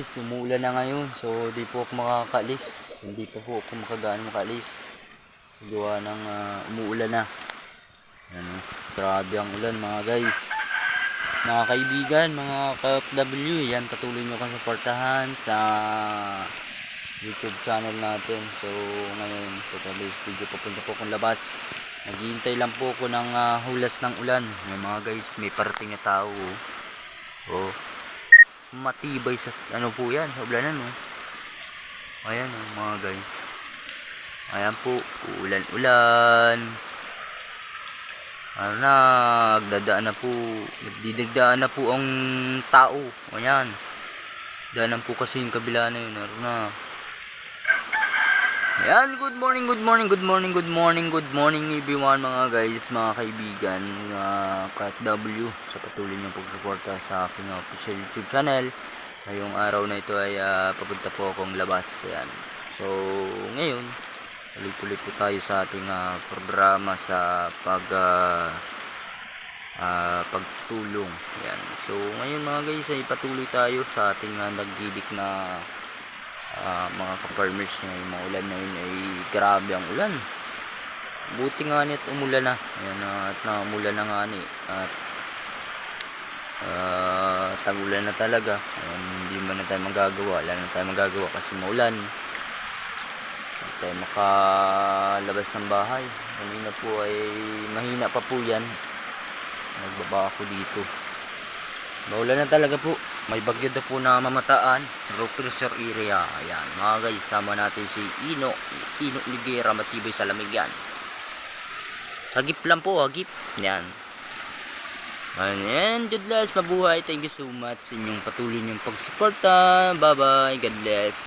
guys, umuulan na ngayon. So, di po ako makakaalis. Hindi pa po ako makagaan makaalis. Sa gawa ng ah, umuulan na. Yan, oh. grabe ang ulan mga guys. Mga kaibigan, mga ka-FW, yan patuloy nyo kang suportahan sa YouTube channel natin. So, ngayon, today's video, papunta po akong labas. Naghihintay lang po ako ng ah, hulas ng ulan. May mga guys, may parating na tao. Oh. oh. Matibay sa, ano po yan, sa ulanan oh. Ayan oh, mga guys. Ayan po, ulan-ulan. Ano na, nagdadaan na po, nagdidagdaan na po ang tao. Ayan. Daanan po kasi yung kabila na yun. Ano na. Ayan, good morning, good morning, good morning, good morning, good morning everyone mga guys, mga kaibigan, mga KFW sa patuloy niyong pagsuporta sa aking official YouTube channel. Ngayong araw na ito ay ah, papunta po akong labas. Ayan. So, ngayon, tuloy-tuloy po tayo sa ating ah, programa sa pag ah, ah, pagtulong. Ayan. So, ngayon mga guys, ay patuloy tayo sa ating uh, nagdidik na ah, mga ka-farmers ngayon. Mga ulan na yun ay grabe ang ulan. Buti nga nit umulan na. Ayan, ah, at namulan na nga ni. At ah, tagulan na talaga. Ayan, hindi man na tayo magagawa. Wala na tayo magagawa kasi maulan. Hindi tayo makalabas ng bahay. Kanina po ay mahina pa po yan. Nagbaba ako dito. Maulan na talaga po. May bagyo na po na mamataan. Low pressure area. Ayan. Mga guys, sama natin si Ino. Ino Ligera. Matibay sa lamig yan. Hagip lang po. Hagip. Yan. Ayan. God bless. Mabuhay. Thank you so much sa inyong patuloy niyong pagsuporta. Bye bye. God bless.